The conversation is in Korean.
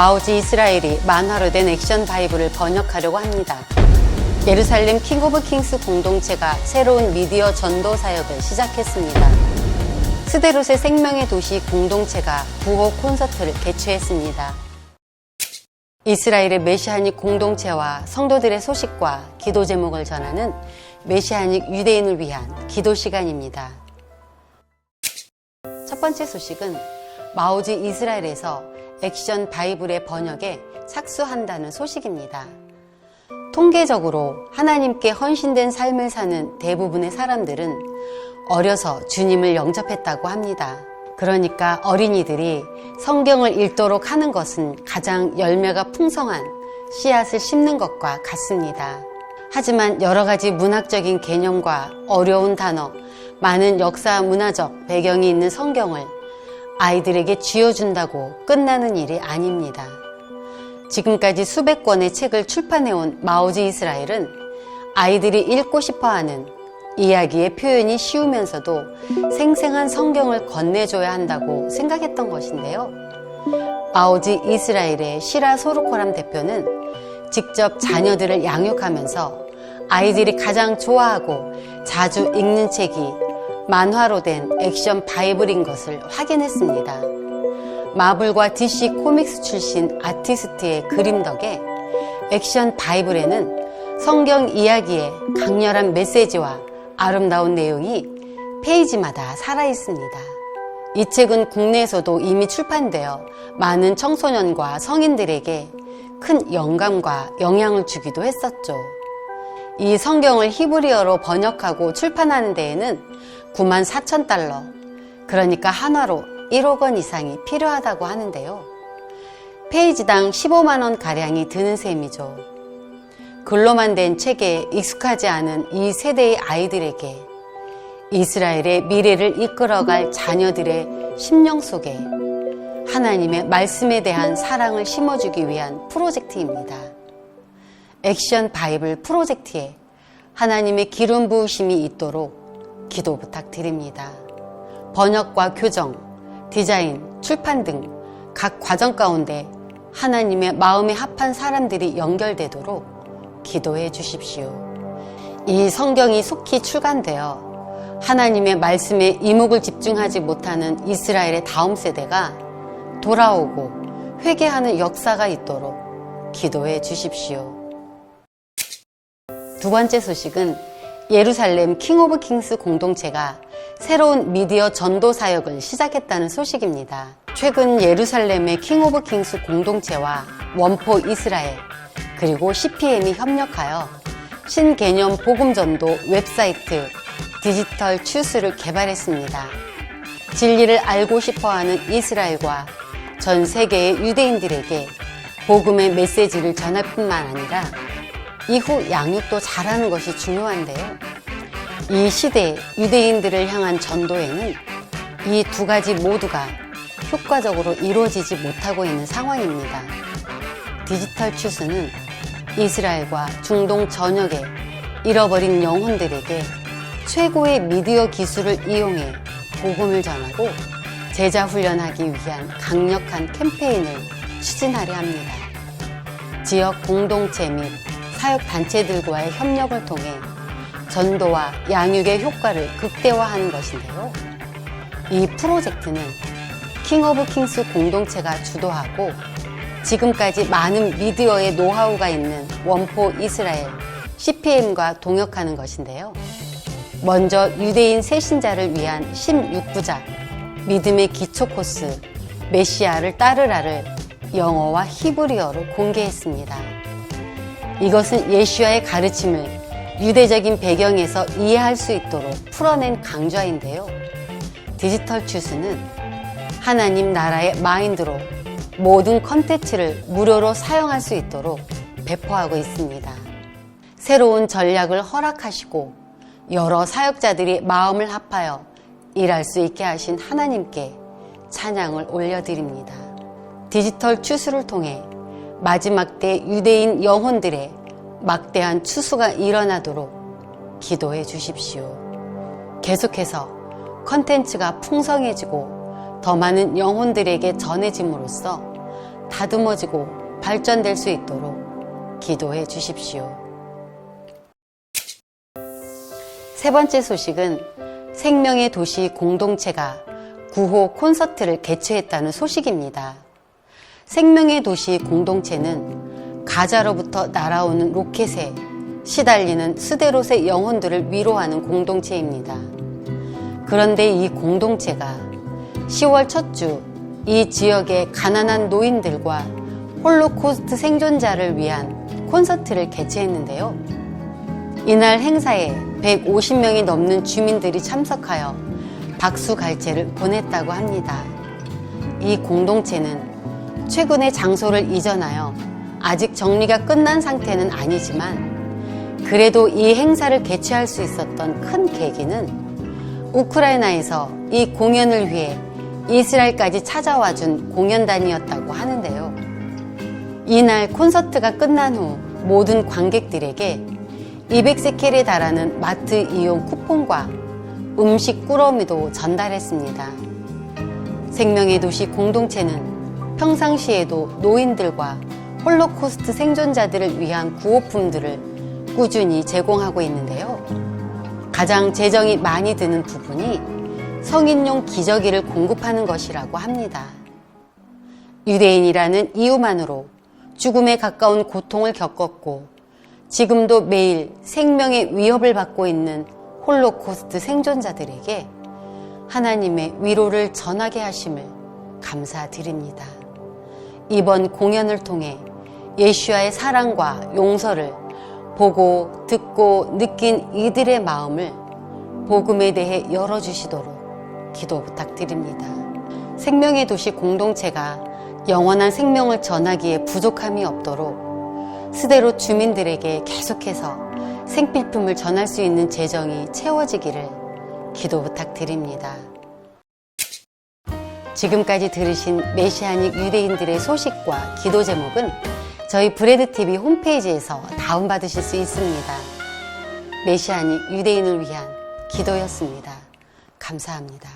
마오지 이스라엘이 만화로 된 액션 바이블을 번역하려고 합니다. 예루살렘 킹 오브 킹스 공동체가 새로운 미디어 전도 사역을 시작했습니다. 스데롯의 생명의 도시 공동체가 구호 콘서트를 개최했습니다. 이스라엘의 메시아닉 공동체와 성도들의 소식과 기도 제목을 전하는 메시아닉 유대인을 위한 기도 시간입니다. 첫 번째 소식은 마오지 이스라엘에서 액션 바이블의 번역에 착수한다는 소식입니다. 통계적으로 하나님께 헌신된 삶을 사는 대부분의 사람들은 어려서 주님을 영접했다고 합니다. 그러니까 어린이들이 성경을 읽도록 하는 것은 가장 열매가 풍성한 씨앗을 심는 것과 같습니다. 하지만 여러 가지 문학적인 개념과 어려운 단어, 많은 역사 문화적 배경이 있는 성경을 아이들에게 쥐어준다고 끝나는 일이 아닙니다. 지금까지 수백 권의 책을 출판해온 마오지 이스라엘은 아이들이 읽고 싶어 하는 이야기의 표현이 쉬우면서도 생생한 성경을 건네줘야 한다고 생각했던 것인데요. 마오지 이스라엘의 시라 소르코람 대표는 직접 자녀들을 양육하면서 아이들이 가장 좋아하고 자주 읽는 책이 만화로 된 액션 바이블인 것을 확인했습니다. 마블과 DC 코믹스 출신 아티스트의 그림 덕에 액션 바이블에는 성경 이야기의 강렬한 메시지와 아름다운 내용이 페이지마다 살아 있습니다. 이 책은 국내에서도 이미 출판되어 많은 청소년과 성인들에게 큰 영감과 영향을 주기도 했었죠. 이 성경을 히브리어로 번역하고 출판하는 데에는 9만 4천 달러, 그러니까 한화로 1억 원 이상이 필요하다고 하는데요. 페이지당 15만 원 가량이 드는 셈이죠. 글로만 된 책에 익숙하지 않은 이 세대의 아이들에게 이스라엘의 미래를 이끌어갈 자녀들의 심령 속에 하나님의 말씀에 대한 사랑을 심어주기 위한 프로젝트입니다. 액션 바이블 프로젝트에 하나님의 기름 부으심이 있도록 기도 부탁드립니다. 번역과 교정, 디자인, 출판 등 각 과정 가운데 하나님의 마음에 합한 사람들이 연결되도록 기도해 주십시오. 이 성경이 속히 출간되어 하나님의 말씀에 이목을 집중하지 못하는 이스라엘의 다음 세대가 돌아오고 회개하는 역사가 있도록 기도해 주십시오. 두 번째 소식은 예루살렘 킹 오브 킹스 공동체가 새로운 미디어 전도 사역을 시작했다는 소식입니다. 최근 예루살렘의 킹 오브 킹스 공동체와 원포 이스라엘 그리고 CPM이 협력하여 신개념 복음 전도 웹사이트 디지털 추스를 개발했습니다. 진리를 알고 싶어 하는 이스라엘과 전 세계의 유대인들에게 복음의 메시지를 전할 뿐만 아니라 이후 양육도 잘하는 것이 중요한데요. 이 시대 유대인들을 향한 전도에는 이 두 가지 모두가 효과적으로 이루어지지 못하고 있는 상황입니다. 디지털 추스는 이스라엘과 중동 전역의 잃어버린 영혼들에게 최고의 미디어 기술을 이용해 복음을 전하고 제자 훈련하기 위한 강력한 캠페인을 추진하려 합니다. 지역 공동체 및 사역 단체들과의 협력을 통해 전도와 양육의 효과를 극대화하는 것인데요. 이 프로젝트는 킹 오브 킹스 공동체가 주도하고 지금까지 많은 미디어의 노하우가 있는 원포 이스라엘 CPM과 동역하는 것인데요. 먼저 유대인 새신자를 위한 16부작 믿음의 기초 코스 메시아를 따르라를 영어와 히브리어로 공개했습니다. 이것은 예수와의 가르침을 유대적인 배경에서 이해할 수 있도록 풀어낸 강좌인데요. 디지털 추스는 하나님 나라의 마인드로 모든 컨텐츠를 무료로 사용할 수 있도록 배포하고 있습니다. 새로운 전략을 허락하시고 여러 사역자들이 마음을 합하여 일할 수 있게 하신 하나님께 찬양을 올려드립니다. 디지털 추수를 통해 마지막 때 유대인 영혼들의 막대한 추수가 일어나도록 기도해 주십시오. 계속해서 컨텐츠가 풍성해지고 더 많은 영혼들에게 전해짐으로써 다듬어지고 발전될 수 있도록 기도해 주십시오. 세 번째 소식은 생명의 도시 공동체가 구호 콘서트를 개최했다는 소식입니다. 생명의 도시 공동체는 가자로부터 날아오는 로켓에 시달리는 스데롯의 영혼들을 위로하는 공동체입니다. 그런데 이 공동체가 10월 첫 주 이 지역의 가난한 노인들과 홀로코스트 생존자를 위한 콘서트를 개최했는데요. 이날 행사에 150명이 넘는 주민들이 참석하여 박수 갈채를 보냈다고 합니다. 이 공동체는 최근에 장소를 이전하여 아직 정리가 끝난 상태는 아니지만 그래도 이 행사를 개최할 수 있었던 큰 계기는 우크라이나에서 이 공연을 위해 이스라엘까지 찾아와 준 공연단이었다고 하는데요. 이날 콘서트가 끝난 후 모든 관객들에게 200세켈에 달하는 마트 이용 쿠폰과 음식 꾸러미도 전달했습니다. 생명의 도시 공동체는 평상시에도 노인들과 홀로코스트 생존자들을 위한 구호품들을 꾸준히 제공하고 있는데요. 가장 재정이 많이 드는 부분이 성인용 기저귀를 공급하는 것이라고 합니다. 유대인이라는 이유만으로 죽음에 가까운 고통을 겪었고 지금도 매일 생명의 위협을 받고 있는 홀로코스트 생존자들에게 하나님의 위로를 전하게 하심을 감사드립니다. 이번 공연을 통해 예수와의 사랑과 용서를 보고 듣고 느낀 이들의 마음을 복음에 대해 열어주시도록 기도 부탁드립니다. 생명의 도시 공동체가 영원한 생명을 전하기에 부족함이 없도록 스대로 주민들에게 계속해서 생필품을 전할 수 있는 재정이 채워지기를 기도 부탁드립니다. 지금까지 들으신 메시아닉 유대인들의 소식과 기도 제목은 저희 브레드TV 홈페이지에서 다운받으실 수 있습니다. 메시아닉 유대인을 위한 기도였습니다. 감사합니다.